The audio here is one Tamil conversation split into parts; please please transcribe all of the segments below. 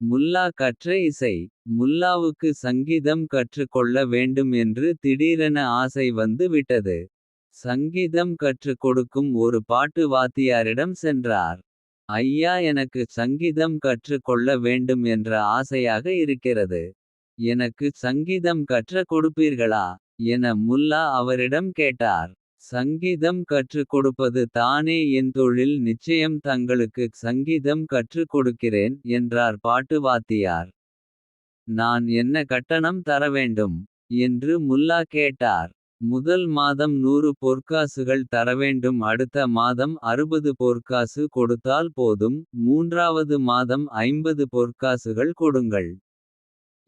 முல்லா கற்ற இசை. முல்லாவுக்கு சங்கீதம் கற்றுக்கொள்ள வேண்டும் என்று திடீரென ஆசை வந்து விட்டது. சங்கீதம் கற்றுக் கொடுக்கும் ஒரு பாட்டு வாத்தியாரிடம் சென்றார். ஐயா எனக்கு சங்கீதம் கற்றுக் கொள்ள வேண்டும் என்ற ஆசையாக இருக்கிறது. எனக்கு சங்கீதம் கற்ற கொடுப்பீர்களா. என முல்லா அவரிடம் கேட்டார். சங்கீதம் கற்றுக் கொடுப்பது தானே என் தொழில் நிச்சயம் தங்களுக்கு சங்கீதம் கற்றுக் கொடுக்கிறேன். என்றார் பாட்டு வாத்தியார். நான் என்ன கட்டணம் தர வேண்டும் என்று முல்லா கேட்டார். முதல் மாதம் நூறு பொற்காசுகள் தரவேண்டும் அடுத்த மாதம் அறுபது பொற்காசு கொடுத்தால் போதும். மூன்றாவது மாதம் ஐம்பது பொற்காசுகள் கொடுங்கள்.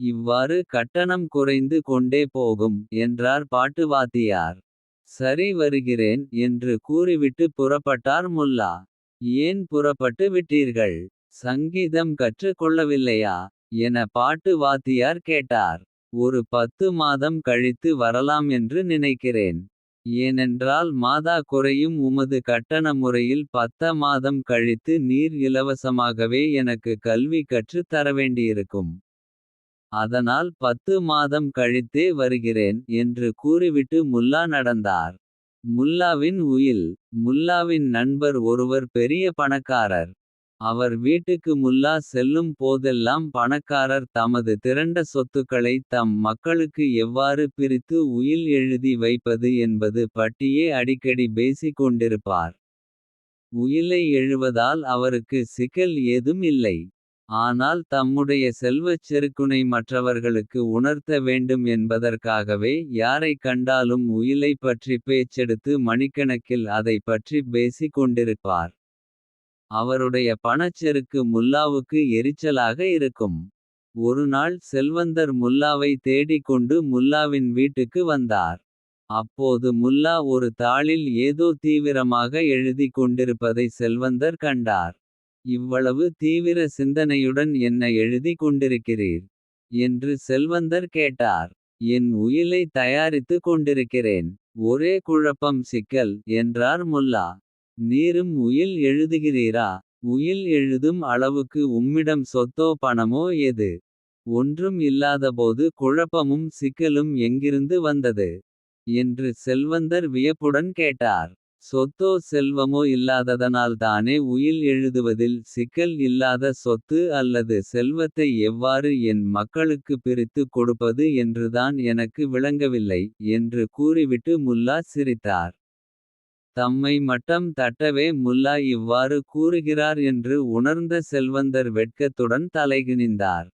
இவ்வாறு கட்டணம் குறைந்து கொண்டே போகும். என்றார் பாட்டு வாத்தியார். சரி வருகிறேன் என்று கூறிவிட்டு புறப்பட்டார் முல்லா. ஏன் புறப்பட்டு விட்டீர்கள். சங்கீதம் கற்றுக் கொள்ளவில்லையா. என பாட்டு வாத்தியார் கேட்டார். ஒரு பத்து மாதம் கழித்து வரலாம் என்று நினைக்கிறேன். ஏனென்றால் மாதா குறையும் உமது கட்டண முறையில் பத்த மாதம் கழித்து நீர் இலவசமாகவே எனக்கு கல்வி கற்றுத் தரவேண்டியிருக்கும். அதனால் பத்து மாதம் கழித்தே வருகிறேன். என்று கூறிவிட்டு முல்லா நடந்தார். முல்லாவின் உயில் முல்லாவின் நண்பர் ஒருவர் பெரிய பணக்காரர். அவர் வீட்டுக்கு முல்லா செல்லும் போதெல்லாம் பணக்காரர் தமது திரண்ட சொத்துக்களை தம் மக்களுக்கு எவ்வாறு பிரித்து உயில் எழுதி வைப்பது என்பது பட்டியே அடிக்கடி பேசிக் கொண்டிருப்பார். உயிலை எழுவதால் அவருக்கு சிக்கல் ஏதும் இல்லை. ஆனால் தம்முடைய செல்வச் செருக்குனை மற்றவர்களுக்கு உணர்த்த வேண்டும் என்பதற்காகவே. யாரைக் கண்டாலும் உயிலைப் பற்றி பேச்செடுத்து மணிக்கணக்கில் அதைப் பற்றி பேசிக் கொண்டிருப்பார். அவருடைய பணச்செருக்கு முல்லாவுக்கு எரிச்சலாக இருக்கும். ஒருநாள் செல்வந்தர் முல்லாவை தேடிக் கொண்டு முல்லாவின் வீட்டுக்கு வந்தார். அப்போது முல்லா ஒரு தாளில் ஏதோ தீவிரமாக எழுதிக் கொண்டிருப்பதை செல்வந்தர் கண்டார். இவ்வளவு தீவிர சிந்தனையுடன் என்ன எழுதி கொண்டிருக்கிறீர். என்று செல்வந்தர் கேட்டார். என் உயிலை தயாரித்து கொண்டிருக்கிறேன். ஒரே குழப்பம் சிக்கல் என்றார் முல்லா. நீரும் உயில் எழுதுகிறீரா. உயில் எழுதும் அளவுக்கு உம்மிடம் சொத்தோ பணமோ எது. ஒன்றும் இல்லாதபோது குழப்பமும் சிக்கலும் எங்கிருந்து வந்தது. என்று செல்வந்தர் வியப்புடன் கேட்டார். சொத்தோ செல்வமோ இல்லாததனால்தானே உயில் எழுதுவதில் சிக்கல் இல்லாத சொத்து அல்லது செல்வத்தை எவ்வாறு என் மக்களுக்கு பிரித்து கொடுப்பது என்றுதான் எனக்கு விளங்கவில்லை. என்று கூறிவிட்டு முல்லா சிரித்தார். தம்மை மட்டம் தட்டவே முல்லா இவ்வாறு கூறுகிறார் என்று உணர்ந்த செல்வந்தர் வெட்கத்துடன் தலைகுனிந்தார்.